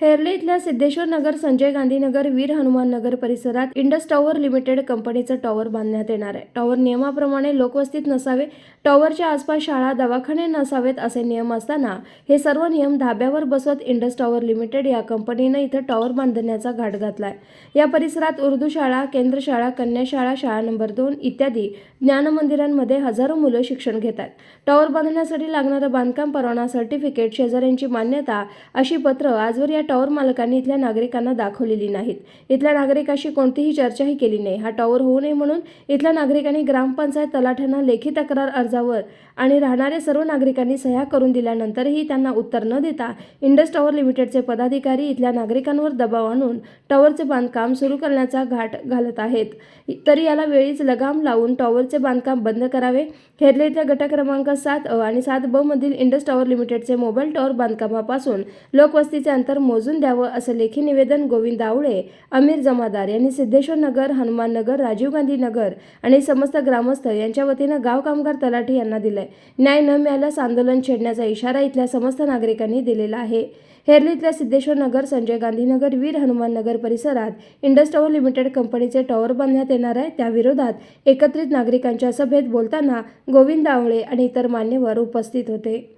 हेरले इथल्या सिद्धेश्वर नगर संजय गांधी नगर वीर हनुमान नगर परिसरात Indus tower limited कंपनीचं टॉवर बांधण्यात येणार आहे. टॉवर नियमाप्रमाणे लोकवस्तीत नसावे टॉवरच्या आसपास शाळा दवाखाने नसावेत असे नियम असताना हे सर्व नियम धाब्यावर बसवत इंडस टॉवर लिमिटेड या कंपनीनं इथं टॉवर बांधण्याचा घाट घातलाय. या परिसरात उर्दू शाळा केंद्र शाळा कन्या शाळा शाळा नंबर दोन इत्यादी ज्ञान मंदिरांमध्ये हजारो मुलं शिक्षण घेत आहेत टॉवर बांधण्यासाठी लागणारं बांधकाम परवाना सर्टिफिकेट शेजाऱ्यांची मान्यता अशी पत्र आजवर या टॉवर मालकांनी इथल्या नागरिकांना दाखवलेली नाहीत. इथल्या नागरिकाशी कोणतीही चर्चाही केली नाही. हा टॉवर होऊ नये म्हणून इथल्या नागरिकांनी ग्रामपंचायत तलाठ्यांना लेखी तक्रार अर्जावर आणि राहणाऱ्या सर्व नागरिकांनी सह्या करून दिल्यानंतरही त्यांना उत्तर न देता इंडस टॉवर लिमिटेडचे पदाधिकारी इथल्या नागरिकांवर दबाव आणून टॉवरचे बांधकाम सुरू करण्याचा घाट घालत आहेत. तरी याला वेळीच लगाम लावून टॉवरचे बांधकाम बंद करावे. हेरले इथल्या गट क्रमांक सात अ आणि सात ब मधील इंडस टॉवर लिमिटेडचे मोबाईल टॉवर बांधकामापासून लोकवस्तीचे अंतर मोजून द्यावं असं लेखी निवेदन गोविंद आवळे अमीर जमादार यांनी सिद्धेश्वर नगर हनुमान नगर राजीव गांधी नगर आणि समस्त ग्रामस्थ यांच्या वतीनं गाव कामगार तलाठी यांना दिलंय. न्याय न मिळाल्यास आंदोलन छेडण्याचा इशारा इथल्या समस्त नागरिकांनी दिलेला आहे. हेरलीतल्या सिद्धेश्वर नगर संजय गांधीनगर वीर हनुमान नगर परिसरात इंडस टॉवर लिमिटेड कंपनीचे टॉवर बांधण्यात येणार आहे. त्याविरोधात एकत्रित नागरिकांच्या सभेत बोलताना गोविंद आवळे आणि इतर मान्यवर उपस्थित होते.